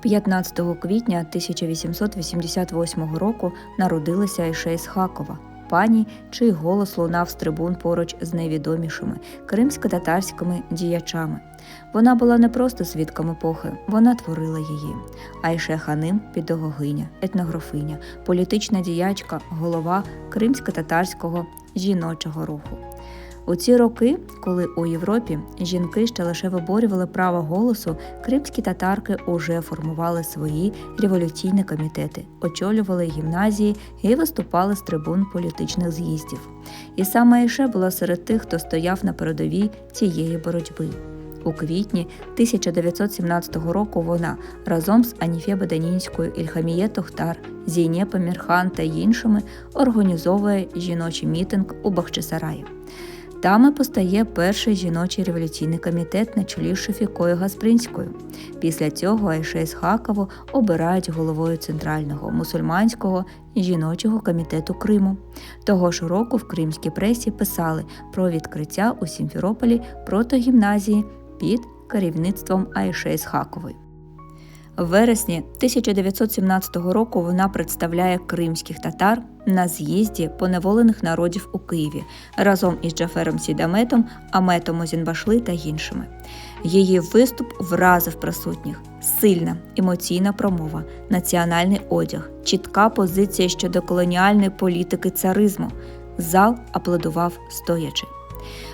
15 квітня 1888 року народилася Айше із Хакова, пані, чий голос лунав з трибун поруч з найвідомішими кримсько-татарськими діячами. Вона була не просто свідком епохи, вона творила її. Айше Ханим педагогиня, етнографиня, політична діячка, голова кримсько-татарського жіночого руху. У ці роки, коли у Європі жінки ще лише виборювали право голосу, кримські татарки уже формували свої революційні комітети, очолювали гімназії і виступали з трибун політичних з'їздів. І саме Айше була серед тих, хто стояв на передовій цієї боротьби. У квітні 1917 року вона разом з Аніфє Беданінською, Ільхаміє Тохтар, Зійне Памірхан та іншими організовує жіночий мітинг у Бахчисараї. Там постає перший жіночий революційний комітет на чолі з Шефікою Гаспринською. Після цього Айше Ісхакову обирають головою центрального мусульманського жіночого комітету Криму. Того ж року в кримській пресі писали про відкриття у Сімферополі протогімназії під керівництвом Айше Ісхакової. Вересні 1917 року вона представляє кримських татар на з'їзді поневолених народів у Києві разом із Джафером Сідаметом, Аметом Озінбашли та іншими. Її виступ вразив присутніх. Сильна емоційна промова, національний одяг, чітка позиція щодо колоніальної політики царизму. Зал аплодував стоячи.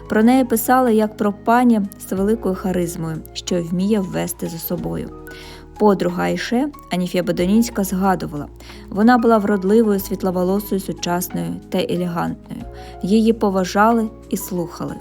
Про неї писали як про пані з великою харизмою, що вміє ввести за собою. Подруга Айше Аніфія Бедонінська згадувала, вона була вродливою, світловолосою, сучасною та елегантною. Її поважали і слухали.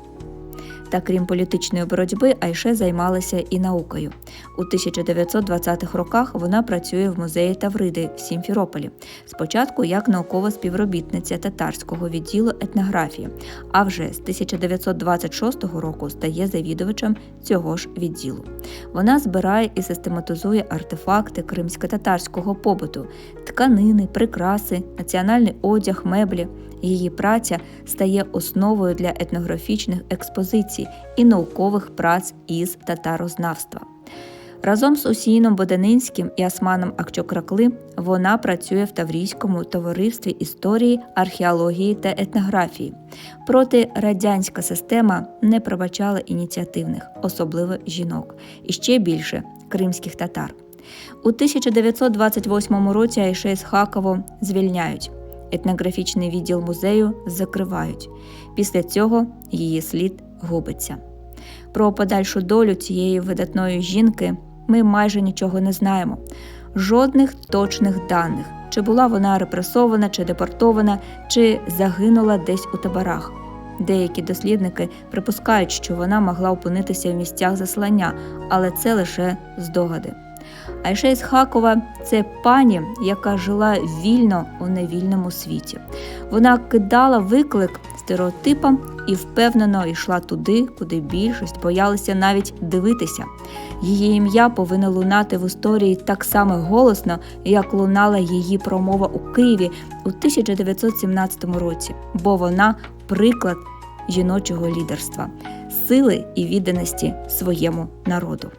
Та крім політичної боротьби, Айше займалася і наукою. У 1920-х роках вона працює в музеї Тавриди в Сімферополі. Спочатку як наукова співробітниця татарського відділу етнографії, а вже з 1926 року стає завідувачем цього ж відділу. Вона збирає і систематизує артефакти кримсько-татарського побуту, тканини, прикраси, національний одяг, меблі. Її праця стає основою для етнографічних експозицій і наукових праць із татарознавства. Разом з Усіїном Боданинським і Османом Акчокракли вона працює в Таврійському товаристві історії, археології та етнографії. Проти радянська система не пробачала ініціативних, особливо жінок, і ще більше кримських татар. У 1928 році Айше Ісхакову звільняють етнографічний відділ музею закривають. Після цього її слід губиться. Про подальшу долю цієї видатної жінки ми майже нічого не знаємо. Жодних точних даних, чи була вона репресована, чи депортована, чи загинула десь у таборах. Деякі дослідники припускають, що вона могла опинитися в місцях заслання, але це лише здогади. Айше Ісхакова – це пані, яка жила вільно у невільному світі. Вона кидала виклик стереотипам і впевнено йшла туди, куди більшість боялися навіть дивитися. Її ім'я повинно лунати в історії так само голосно, як лунала її промова у Києві у 1917 році, бо вона приклад жіночого лідерства, сили і відданості своєму народу.